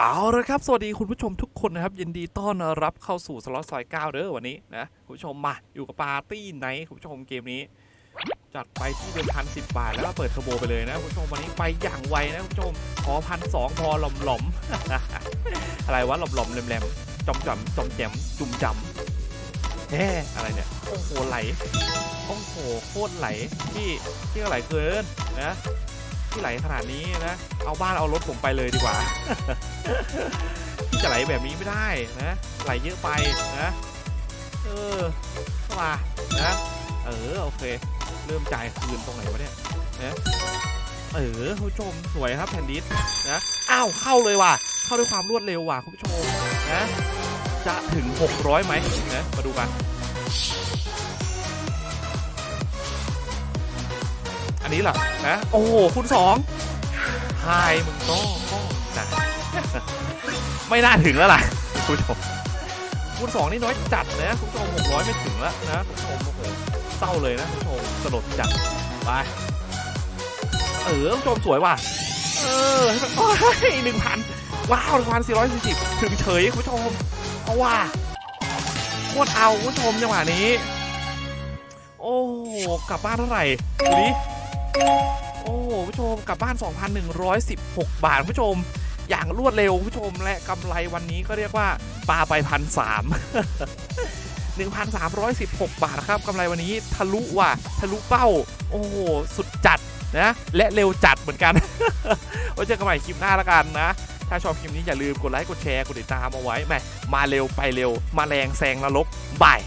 เอาละครับ สวัสดีคุณผู้ชมทุกคนนะครับ ยินดีต้อนรับเข้าสู่สล็อตซอย9เด้อวันนี้นะคุณผู้ชมมาอยู่กับปาร์ตี้ไนท์คุณผู้ชมเกมนี้ จัดไปที่เดือนพันสิบบาท แล้วก็เปิดเทอร์โบไปเลยนะคุณผู้ชมวันนี้ไปอย่างไวนะคุณผู้ชมขอพันสองพอหล่อมหลอมๆอะไรวะหล่อมหลอมๆแหลมๆจอมจำจอมแจมจุ่มจำแน่อะไรเนี่ยโอ้โหไหลโอ้โหโคตรไหลที่ที่ก็ไหลเกินนะ ที่ไหลขนาดนี้นะ เอาบ้านเอารถผมไปเลยดีกว่าที่จะไหลแบบนี้ไม่ได้นะ ไหลเยอะไปนะ เออขมานะ เออโอเค เริ่มจ่ายคืนตรงไหนวะเนี่ยนะเออคุณผู้ชมสวยครับแผ่นดิสนะอ้าวเข้าเลยว่ะ เข้าด้วยความรวดเร็วว่ะคุณผู้ชมนะจะถึง 600ไหมนะมาดูกัน อันนี้เหรอนะโอ้โหคุณสองไฮมึงก็ก็นะไม่น่าถึงแล้วล่ะคุณผู้ชมคุณสองนี่น้อยจัดนะคุณผู้ชมหกร้อยไม่ถึงแล้วนะคุณผู้ชมโอ้โหเศร้าเลยนะคุณผู้ชมสลดจัดไปเออคุณผู้ชมสวยว่ะเออให้มันโอ้ยหนึ่งพันว้าวหนึ่งพันสี่ร้อยสี่สิบถึงเฉยคุณผู้ชมเอาว่ะโคตรเอาคุณผู้ชมจังหวะนี้ โอ้โหกลับบ้านเท่าไหร่ดูดิ โอ้ผู้ชมกลับบ้าน 2,116 บาทผู้ชม อย่างรวดเร็วผู้ชมและกำไรวันนี้ก็เรียกว่าปลาไปพันสาม1,316 บาทครับกำไรวันนี้ทะลุว่ะทะลุเป้า โอ้โห สุดจัดนะ และเร็วจัดเหมือนกันไว้เจอกันใหม่คลิปหน้าละกันนะ ถ้าชอบคลิปนี้อย่าลืมกดไลค์กดแชร์กดติดตามเอาไว้แหมมาเร็วไปเร็ว มาแรงแซงนรกบาย